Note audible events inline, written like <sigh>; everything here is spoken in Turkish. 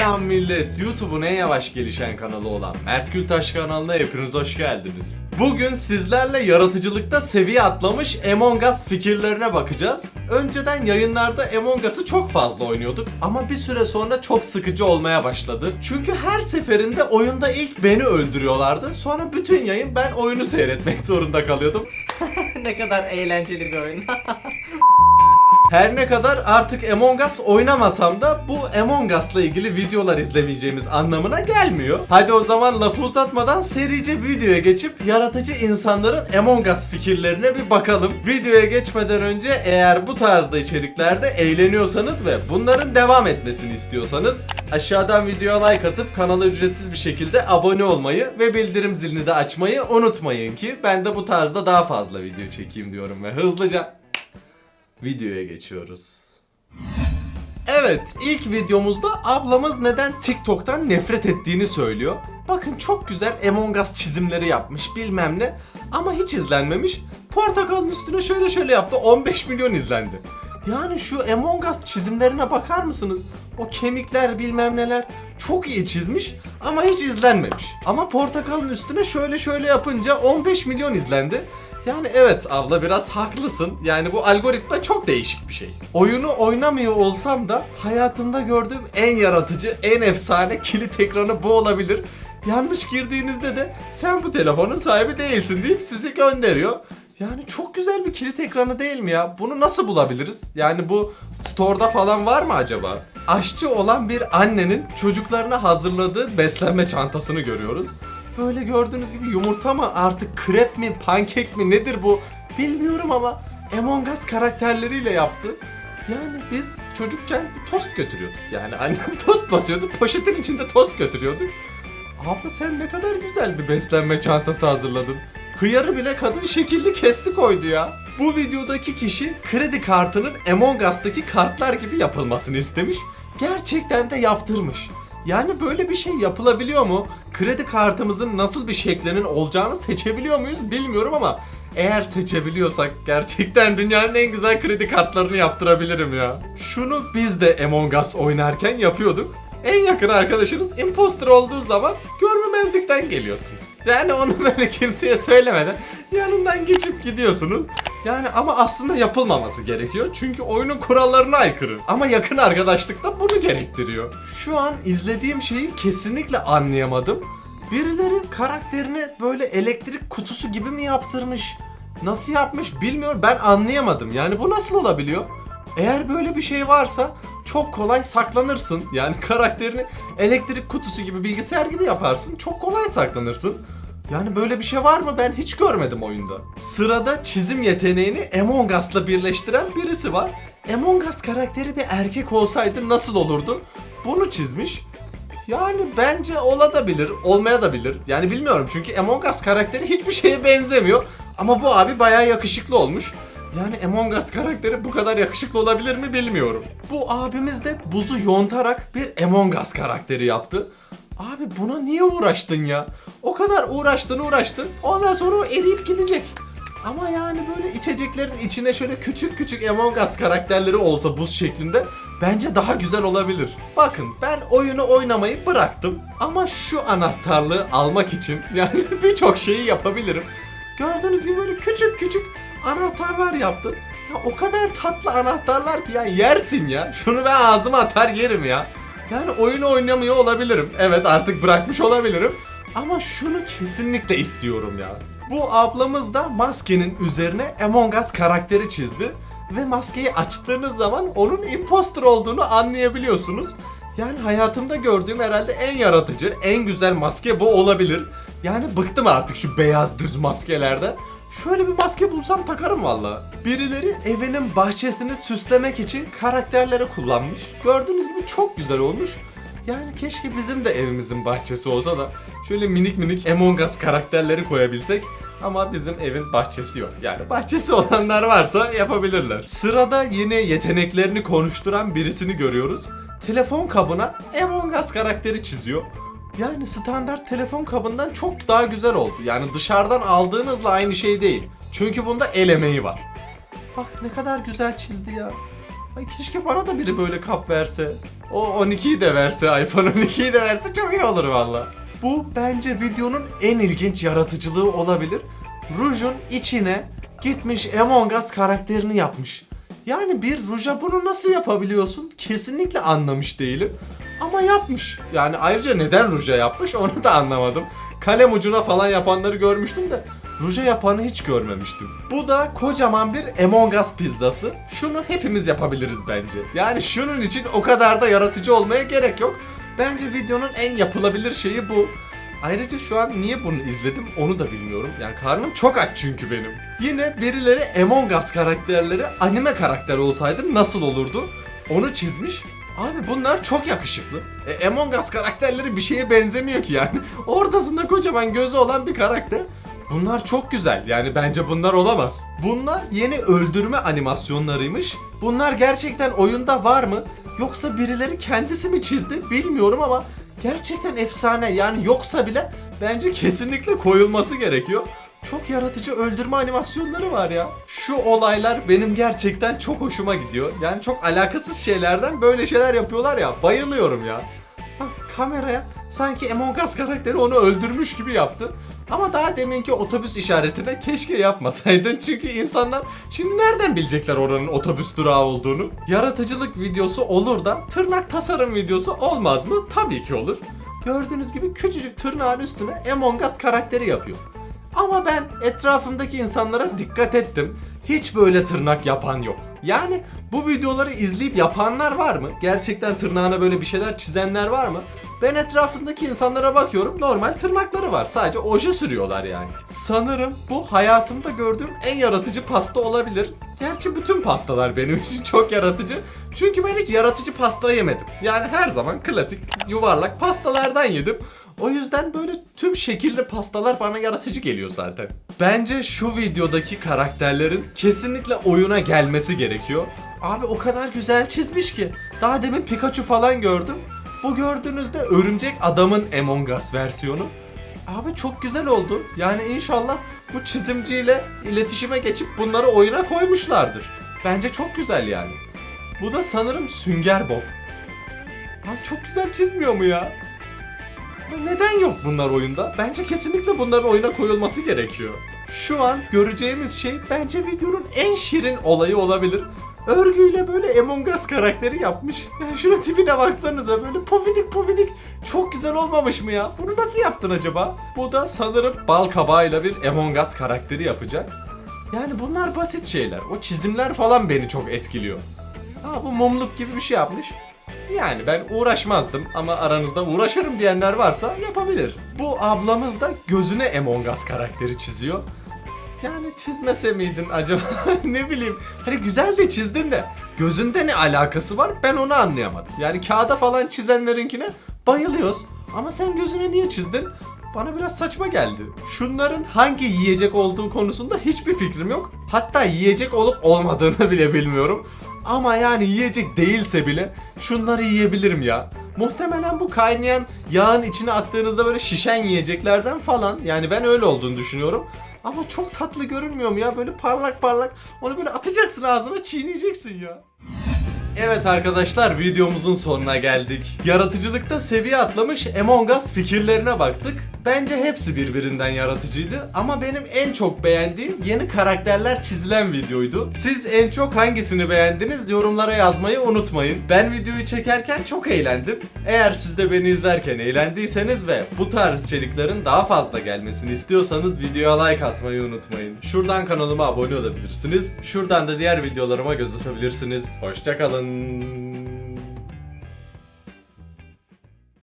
Selam millet. YouTube'un en yavaş gelişen kanalı olan Mert Gültaş kanalına hepiniz hoş geldiniz. Bugün sizlerle yaratıcılıkta seviye atlamış Among Us fikirlerine bakacağız. Önceden yayınlarda Among Us'ı çok fazla oynuyorduk ama bir süre sonra çok sıkıcı olmaya başladı. Çünkü her seferinde oyunda ilk beni öldürüyorlardı. Sonra bütün yayın ben oyunu seyretmek zorunda kalıyordum. <laughs> ne kadar eğlenceli bir oyun. <laughs> Her ne kadar artık Among Us oynamasam da bu Among Us'la ilgili videolar izlemeyeceğimiz anlamına gelmiyor. Hadi o zaman lafı uzatmadan serice videoya geçip yaratıcı insanların Among Us fikirlerine bir bakalım. Videoya geçmeden önce eğer bu tarzda içeriklerde eğleniyorsanız ve bunların devam etmesini istiyorsanız aşağıdan videoya like atıp kanala ücretsiz bir şekilde abone olmayı ve bildirim zilini de açmayı unutmayın ki ben de bu tarzda daha fazla video çekeyim diyorum ve hızlıca videoya geçiyoruz. Evet, ilk videomuzda ablamız neden TikTok'tan nefret ettiğini söylüyor. Bakın çok güzel Among Us çizimleri yapmış bilmem ne ama hiç izlenmemiş. Portakalın üstüne şöyle şöyle yaptı 15 milyon izlendi. Yani şu Among Us çizimlerine bakar mısınız? O kemikler bilmem neler çok iyi çizmiş ama hiç izlenmemiş. Ama portakalın üstüne şöyle şöyle yapınca 15 milyon izlendi. Yani evet abla biraz haklısın. Yani bu algoritma çok değişik bir şey. Oyunu oynamıyor olsam da hayatımda gördüğüm en yaratıcı, en efsane kilit ekranı bu olabilir. Yanlış girdiğinizde de sen bu telefonun sahibi değilsin deyip sizi gönderiyor. Yani çok güzel bir kilit ekranı değil mi ya? Bunu nasıl bulabiliriz? Yani bu store'da falan var mı acaba? Aşçı olan bir annenin çocuklarına hazırladığı beslenme çantasını görüyoruz. Böyle gördüğünüz gibi yumurta mı artık krep mi pankek mi nedir bu bilmiyorum ama Among Us karakterleriyle yaptı. Yani biz çocukken tost götürüyorduk. Yani annem <laughs> tost basıyordu poşetin içinde tost götürüyorduk. Abla sen ne kadar güzel bir beslenme çantası hazırladın. Hıyarı bile kadın şekilli kesti koydu ya. Bu videodaki kişi kredi kartının Among Us'taki kartlar gibi yapılmasını istemiş. Gerçekten de yaptırmış. Yani böyle bir şey yapılabiliyor mu? Kredi kartımızın nasıl bir şeklinin olacağını seçebiliyor muyuz bilmiyorum ama eğer seçebiliyorsak gerçekten dünyanın en güzel kredi kartlarını yaptırabilirim ya. Şunu biz de Among Us oynarken yapıyorduk. En yakın arkadaşınız imposter olduğu zaman görmemezlikten geliyorsunuz. Yani onu böyle kimseye söylemeden yanından geçip gidiyorsunuz. Yani ama aslında yapılmaması gerekiyor. Çünkü oyunun kurallarına aykırı. Ama yakın arkadaşlık da bunu gerektiriyor. Şu an izlediğim şeyi kesinlikle anlayamadım. Birileri karakterini böyle elektrik kutusu gibi mi yaptırmış? Nasıl yapmış bilmiyorum. Ben anlayamadım. Yani bu nasıl olabiliyor? Eğer böyle bir şey varsa çok kolay saklanırsın. Yani karakterini elektrik kutusu gibi bilgisayar gibi yaparsın. Çok kolay saklanırsın. Yani böyle bir şey var mı? Ben hiç görmedim oyunda. Sırada çizim yeteneğini Among Us'la birleştiren birisi var. Among Us karakteri bir erkek olsaydı nasıl olurdu? Bunu çizmiş. Yani bence olabilir, olmaya da bilir. Yani bilmiyorum çünkü Among Us karakteri hiçbir şeye benzemiyor. Ama bu abi bayağı yakışıklı olmuş. Yani Among Us karakteri bu kadar yakışıklı olabilir mi bilmiyorum. Bu abimiz de buzu yontarak bir Among Us karakteri yaptı. Abi buna niye uğraştın ya? O kadar uğraştın uğraştın. Ondan sonra o eriyip gidecek. Ama yani böyle içeceklerin içine şöyle küçük küçük Among Us karakterleri olsa buz şeklinde bence daha güzel olabilir. Bakın ben oyunu oynamayı bıraktım ama şu anahtarlığı almak için <laughs> yani birçok şeyi yapabilirim. Gördüğünüz gibi böyle küçük küçük anahtarlar yaptı. Ya o kadar tatlı anahtarlar ki ya yersin ya. Şunu ben ağzıma atar yerim ya. Yani oyunu oynamıyor olabilirim. Evet artık bırakmış olabilirim. Ama şunu kesinlikle istiyorum ya. Bu ablamız da maskenin üzerine Among Us karakteri çizdi. Ve maskeyi açtığınız zaman onun imposter olduğunu anlayabiliyorsunuz. Yani hayatımda gördüğüm herhalde en yaratıcı, en güzel maske bu olabilir. Yani bıktım artık şu beyaz düz maskelerden. Şöyle bir maske bulsam takarım valla. Birileri evinin bahçesini süslemek için karakterleri kullanmış. Gördüğünüz gibi çok güzel olmuş. Yani keşke bizim de evimizin bahçesi olsa da şöyle minik minik Among Us karakterleri koyabilsek. Ama bizim evin bahçesi yok. Yani bahçesi olanlar varsa yapabilirler. Sırada yine yeteneklerini konuşturan birisini görüyoruz. Telefon kabına Among Us karakteri çiziyor. Yani standart telefon kabından çok daha güzel oldu. Yani dışarıdan aldığınızla aynı şey değil. Çünkü bunda el emeği var. Bak ne kadar güzel çizdi ya. Ay keşke bana da biri böyle kap verse. O 12'yi de verse, iPhone 12'yi de verse çok iyi olur valla. Bu bence videonun en ilginç yaratıcılığı olabilir. Rujun içine gitmiş Among Us karakterini yapmış. Yani bir ruja bunu nasıl yapabiliyorsun? Kesinlikle anlamış değilim. Ama yapmış. Yani ayrıca neden ruja yapmış onu da anlamadım. Kalem ucuna falan yapanları görmüştüm de ruja yapanı hiç görmemiştim. Bu da kocaman bir Among Us pizzası. Şunu hepimiz yapabiliriz bence. Yani şunun için o kadar da yaratıcı olmaya gerek yok. Bence videonun en yapılabilir şeyi bu. Ayrıca şu an niye bunu izledim onu da bilmiyorum. Yani karnım çok aç çünkü benim. Yine birileri Among Us karakterleri anime karakteri olsaydı nasıl olurdu? Onu çizmiş. Abi bunlar çok yakışıklı. E, Among Us karakterleri bir şeye benzemiyor ki yani. Ortasında kocaman gözü olan bir karakter. Bunlar çok güzel. Yani bence bunlar olamaz. Bunlar yeni öldürme animasyonlarıymış. Bunlar gerçekten oyunda var mı? Yoksa birileri kendisi mi çizdi bilmiyorum ama gerçekten efsane. Yani yoksa bile bence kesinlikle koyulması gerekiyor. Çok yaratıcı öldürme animasyonları var ya. Şu olaylar benim gerçekten çok hoşuma gidiyor. Yani çok alakasız şeylerden böyle şeyler yapıyorlar ya. Bayılıyorum ya. Bak kameraya sanki Among Us karakteri onu öldürmüş gibi yaptı. Ama daha deminki otobüs işaretine keşke yapmasaydın. <laughs> Çünkü insanlar şimdi nereden bilecekler oranın otobüs durağı olduğunu? Yaratıcılık videosu olur da tırnak tasarım videosu olmaz mı? Tabii ki olur. Gördüğünüz gibi küçücük tırnağın üstüne Among Us karakteri yapıyor. Ama ben etrafımdaki insanlara dikkat ettim. Hiç böyle tırnak yapan yok. Yani bu videoları izleyip yapanlar var mı? Gerçekten tırnağına böyle bir şeyler çizenler var mı? Ben etrafımdaki insanlara bakıyorum normal tırnakları var. Sadece oje sürüyorlar yani. Sanırım bu hayatımda gördüğüm en yaratıcı pasta olabilir. Gerçi bütün pastalar benim için çok yaratıcı. Çünkü ben hiç yaratıcı pasta yemedim. Yani her zaman klasik yuvarlak pastalardan yedim. O yüzden böyle tüm şekilli pastalar bana yaratıcı geliyor zaten. Bence şu videodaki karakterlerin kesinlikle oyuna gelmesi gerekiyor. Abi o kadar güzel çizmiş ki. Daha demin Pikachu falan gördüm. Bu gördüğünüzde örümcek adamın Among Us versiyonu. Abi çok güzel oldu. Yani inşallah bu çizimciyle iletişime geçip bunları oyuna koymuşlardır. Bence çok güzel yani. Bu da sanırım Sünger Bob. Abi çok güzel çizmiyor mu ya? Neden yok bunlar oyunda? Bence kesinlikle bunların oyuna koyulması gerekiyor. Şu an göreceğimiz şey bence videonun en şirin olayı olabilir. Örgüyle böyle Among Us karakteri yapmış. Ya şunun tipine baksanıza böyle pofidik pofidik. Çok güzel olmamış mı ya? Bunu nasıl yaptın acaba? Bu da sanırım bal kabağıyla bir Among Us karakteri yapacak. Yani bunlar basit şeyler. O çizimler falan beni çok etkiliyor. Ha bu mumluk gibi bir şey yapmış. Yani ben uğraşmazdım ama aranızda uğraşırım diyenler varsa yapabilir. Bu ablamız da gözüne Among Us karakteri çiziyor. Yani çizmese miydin acaba? <laughs> ne bileyim. Hani güzel de çizdin de gözünde ne alakası var ben onu anlayamadım. Yani kağıda falan çizenlerinkine bayılıyoruz. Ama sen gözüne niye çizdin? Bana biraz saçma geldi. Şunların hangi yiyecek olduğu konusunda hiçbir fikrim yok. Hatta yiyecek olup olmadığını <laughs> bile bilmiyorum. Ama yani yiyecek değilse bile şunları yiyebilirim ya. Muhtemelen bu kaynayan yağın içine attığınızda böyle şişen yiyeceklerden falan. Yani ben öyle olduğunu düşünüyorum. Ama çok tatlı görünmüyor mu ya? Böyle parlak parlak. Onu böyle atacaksın ağzına çiğneyeceksin ya. Evet arkadaşlar videomuzun sonuna geldik. Yaratıcılıkta seviye atlamış Among Us fikirlerine baktık. Bence hepsi birbirinden yaratıcıydı ama benim en çok beğendiğim yeni karakterler çizilen videoydu. Siz en çok hangisini beğendiniz yorumlara yazmayı unutmayın. Ben videoyu çekerken çok eğlendim. Eğer siz de beni izlerken eğlendiyseniz ve bu tarz içeriklerin daha fazla gelmesini istiyorsanız videoya like atmayı unutmayın. Şuradan kanalıma abone olabilirsiniz. Şuradan da diğer videolarıma göz atabilirsiniz. Hoşçakalın. done.